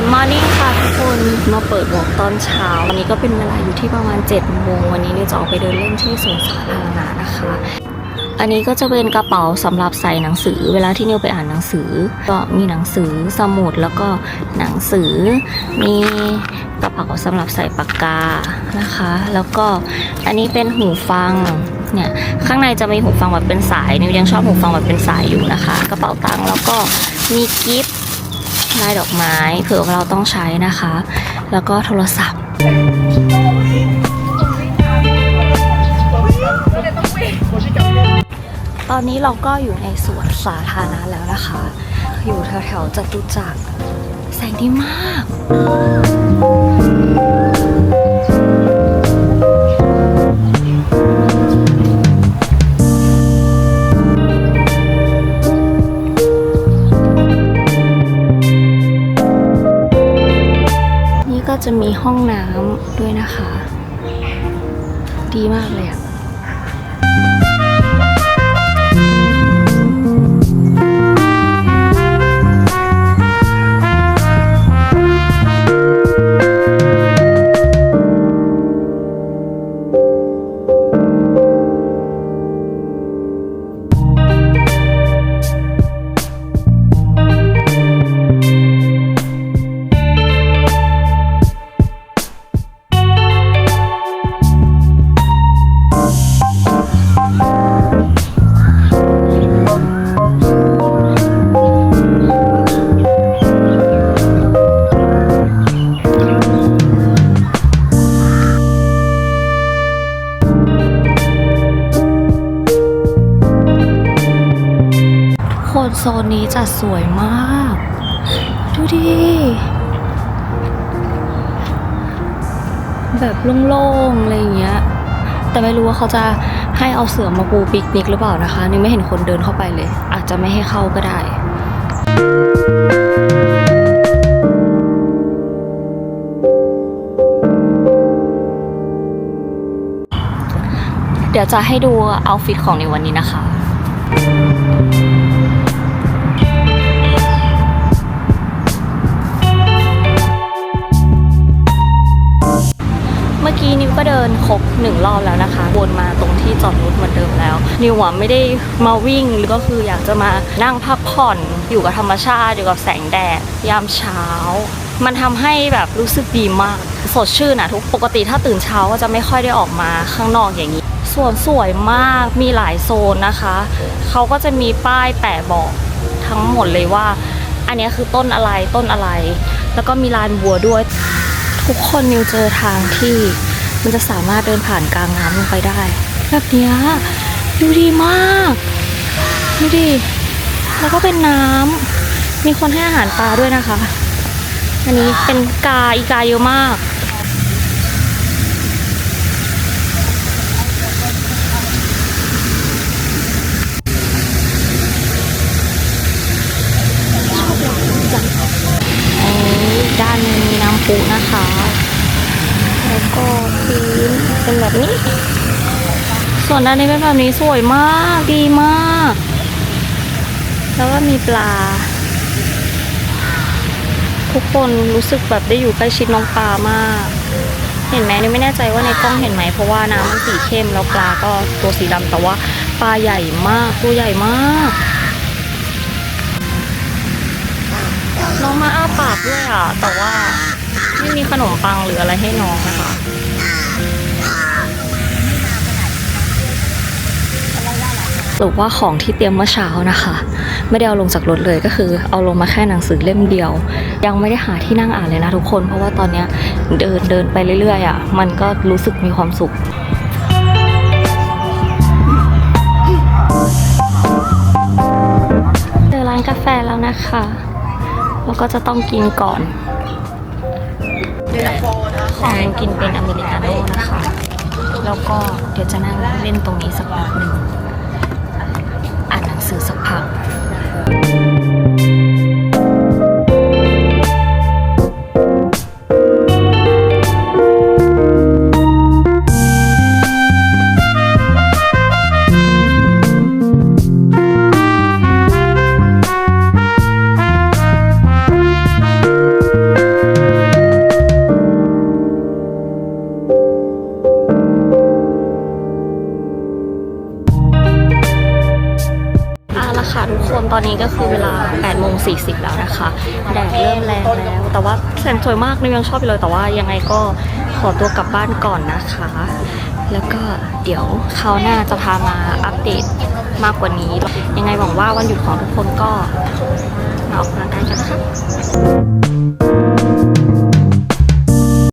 Good morning ค่ะทุกคนมาเปิดวอล์กตอนเช้าวันนี้ก็เป็นเวลาอยู่ที่ประมาณ7โมงวันนี้เนี่ยจะออกไปเดินเล่นที่สวนสาธารณะนะคะ อันนี้ก็จะเป็นกระเป๋าสำหรับใส่หนังสือ เวลาที่นิวไปอ่านหนังสือ ก็มีหนังสือสมุดแล้วก็หนังสือ มีกระเป๋าสำหรับใส่ปากกานะคะ แล้วก็อันนี้เป็นหูฟังเนี่ยข้างในจะมีหูฟังแบบเป็นสายนิวยังชอบหูฟังแบบเป็นสายอยู่นะคะ กระเป๋าตังค์แล้วก็มีกิฟต์ ลายดอกไม้เผื่อเราต้องใช้นะคะ แล้วก็โทรศัพท์ตอนนี้เราก็อยู่ในสวนสาธารณะแล้วนะคะ อยู่แถวๆจตุจักรแสงดีมาก ก็จะมีห้องน้ำด้วยนะคะ ดีมากเลยอะ คนโซนนี้จะสวยมาก ดูดิ แบบโล่งๆอะไรอย่างเงี้ย แต่ไม่รู้ว่าเขาจะให้เอาเสือมาปูปิกนิกหรือเปล่านะคะ นี่ไม่เห็นคนเดินเข้าไปเลย อาจจะไม่ให้เข้าก็ได้เดี๋ยวจะให้ดูเอาฟิตของในวันนี้นะคะ รบหนึ่งรอบแล้วนะคะวนมาตรงที่จอดรถเหมือนเดิมแล้ว นิวอะไม่ได้มาวิ่งหรือก็คืออยากจะมานั่งพักผ่อนอยู่กับธรรมชาติอยู่กับแสงแดดยามเช้า มันทำให้แบบรู้สึกดีมาก สดชื่นอะทุกปกติถ้าตื่นเช้าก็จะไม่ค่อยได้ออกมาข้างนอกอย่างนี้ส่วนสวยมากมีหลายโซนนะคะ เขาก็จะมีป้ายแปะบอกทั้งหมดเลยว่า อันนี้คือต้นอะไรต้นอะไร แล้วก็มีลานบัวด้วย ทุกคนนิวเจอทางที่ มันจะสามารถเดินผ่านกลางน้ำลงไปได้ แบบเนี้ยดูดีมากดูดิแล้วก็เป็นน้ำมีคนให้อาหารปลาด้วยนะคะ อันนี้เป็นกาอีกาเยอะมากอันนี้ด้านนึงมีน้ำพุนะคะ แล้วก็พื้นเป็นแบบนี้ ส่วนด้านนี้เป็นแบบนี้สวยมากดีมาก แล้วก็มีปลา ทุกคนรู้สึกแบบได้อยู่ใกล้ชิดน้องปลามาก เห็นไหมนี่ไม่แน่ใจว่าในกล้องเห็นไหมเพราะว่าน้ำมันสีเข้มแล้วปลาก็ตัวสีดำแต่ว่าปลาใหญ่มากตัวใหญ่มากน้องมาอ้าปากด้วยอะแต่ว่า ไม่มีขนมปังหรืออะไรให้น้องนะคะหรือว่าของที่เตรียมเมื่อเช้านะคะ ไม่ได้เอาลงจากรถเลยก็คือ เอาลงมาแค่หนังสือเล่มเดียว ยังไม่ได้หาที่นั่งอ่านเลยนะทุกคน เพราะว่าตอนนี้เดินเดินไปเรื่อยๆอะมันก็รู้สึกมีความสุขเจอร้านกาแฟแล้วนะคะ แล้วก็จะต้องกินก่อน ของกินเป็นอเมริกาโน่นะคะ แล้วก็เดี๋ยวจะนั่งเล่นตรงนี้สักพักหนึ่งอ่านหนังสือสักพัก 8โมง40 แล้วนะคะ แดดเริ่มแรงแล้ว แต่ว่าแสงสวยมากนิวยังชอบอยู่เลย แต่ว่ายังไงก็ขอตัวกลับบ้านก่อนนะคะ แล้วก็เดี๋ยวคราวหน้าจะพามาอัปเดตมากกว่านี้ ยังไงหวังว่าวันหยุดของทุกคนก็มาออกกำลังกายกันนะคะ